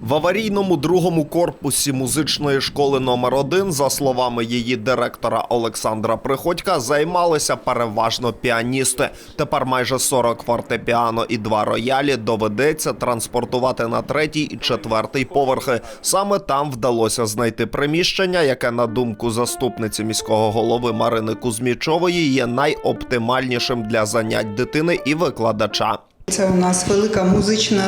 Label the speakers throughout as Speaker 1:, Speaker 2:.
Speaker 1: В аварійному другому корпусі музичної школи номер 1 за словами її директора Олександра Приходька, займалися переважно піаністи. Тепер майже 40 фортепіано і два роялі доведеться транспортувати на третій і четвертий поверхи. Саме там вдалося знайти приміщення, яке, на думку заступниці міського голови Марини Кузьмічової, є найоптимальнішим для занять дитини і викладача.
Speaker 2: Це у нас велика музична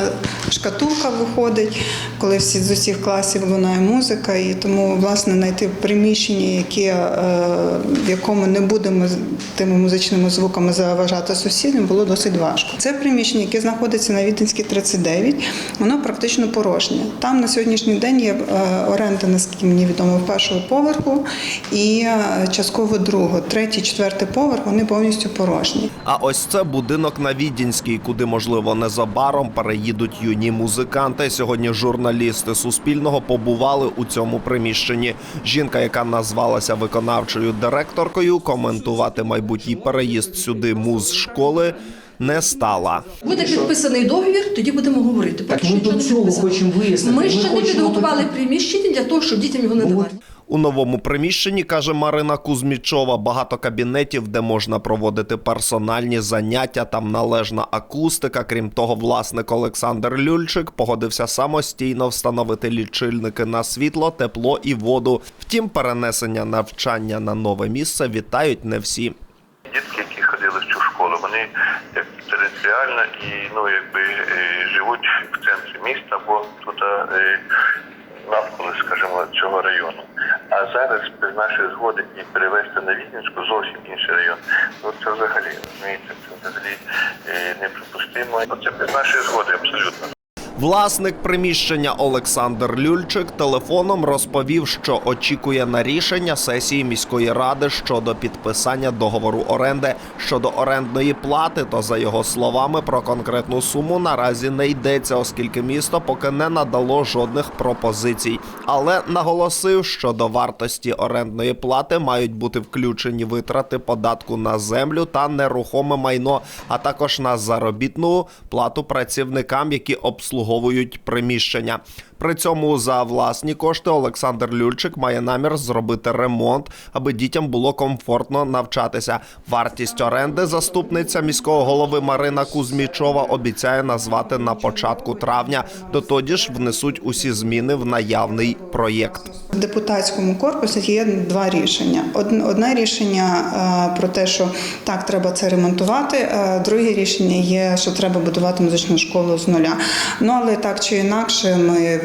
Speaker 2: шкатулка виходить, коли всі з усіх класів лунає музика, і тому власне знайти приміщення, яке, е, в якому не будемо тими музичними звуками заважати сусідам, було досить важко. Це приміщення, яке знаходиться на Віденській 39, воно практично порожнє. Там на сьогоднішній день є е, оренда, наскільки мені відомо, першого поверху і е, частково другого. Третій, четвертий поверх вони повністю порожні.
Speaker 1: А ось це будинок на Відінській, куди, можливо, незабаром переїдуть юні музиканти. Сьогодні журналісти Суспільного побували у цьому приміщенні. Жінка, яка назвалася виконавчою директоркою, коментувати майбутній переїзд сюди муз школи не стала.
Speaker 3: Буде підписаний договір, тоді будемо говорити.
Speaker 4: Так ми
Speaker 3: що
Speaker 4: до цього хочемо вияснити.
Speaker 3: Ми
Speaker 4: Ми
Speaker 3: ще не підготували приміщення для того, щоб дітям його не давати.
Speaker 1: У новому приміщенні каже Марина Кузьмічова багато кабінетів, де можна проводити персональні заняття. Там належна акустика. Крім того, власник Олександр Люльчик погодився самостійно встановити лічильники на світло, тепло і воду. Втім, перенесення навчання на нове місце вітають не всі.
Speaker 5: Дітки, які ходили в цю школу, вони як територіально і ну якби е, живуть в центрі міста, бо тут е, навколо, скажімо, цього району. А зараз без нашої згоди і перевести на Вінницьку зовсім інший район. Ну це взагалі розумієте, це взагалі е, неприпустимо. Ну, Це без нашої згоди абсолютно.
Speaker 1: Власник приміщення Олександр Люльчик телефоном розповів, що очікує на рішення сесії міської ради щодо підписання договору оренди. Щодо орендної плати, то за його словами про конкретну суму наразі не йдеться, оскільки місто поки не надало жодних пропозицій. Але наголосив, що до вартості орендної плати мають бути включені витрати податку на землю та нерухоме майно, а також на заробітну плату працівникам, які обслуговують приміщення. При цьому за власні кошти Олександр Люльчик має намір зробити ремонт, аби дітям було комфортно навчатися. Вартість оренди заступниця міського голови Марина Кузьмічова обіцяє назвати на початку травня. Дотоді ж внесуть усі зміни в наявний проєкт.
Speaker 2: В депутатському корпусі є два рішення. Одне рішення е, про те, що так треба це ремонтувати. е, Друге рішення є, що треба будувати музичну школу з нуля. Ну але так чи інакше, ми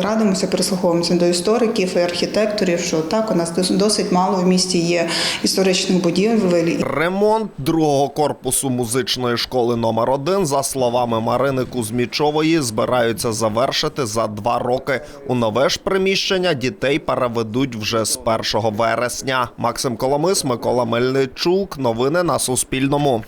Speaker 2: радимося, прислуховуємося до істориків і архітекторів, що так у нас досить мало в місті є історичних будівель.
Speaker 1: Ремонт другого корпусу музичної школи номер 1 за словами Марини Кузьмічової, збираються завершити за два роки. У нове ж приміщення дітей переведуть вже з 1 вересня. Максим Коломис, Микола Мельничук. Новини на Суспільному.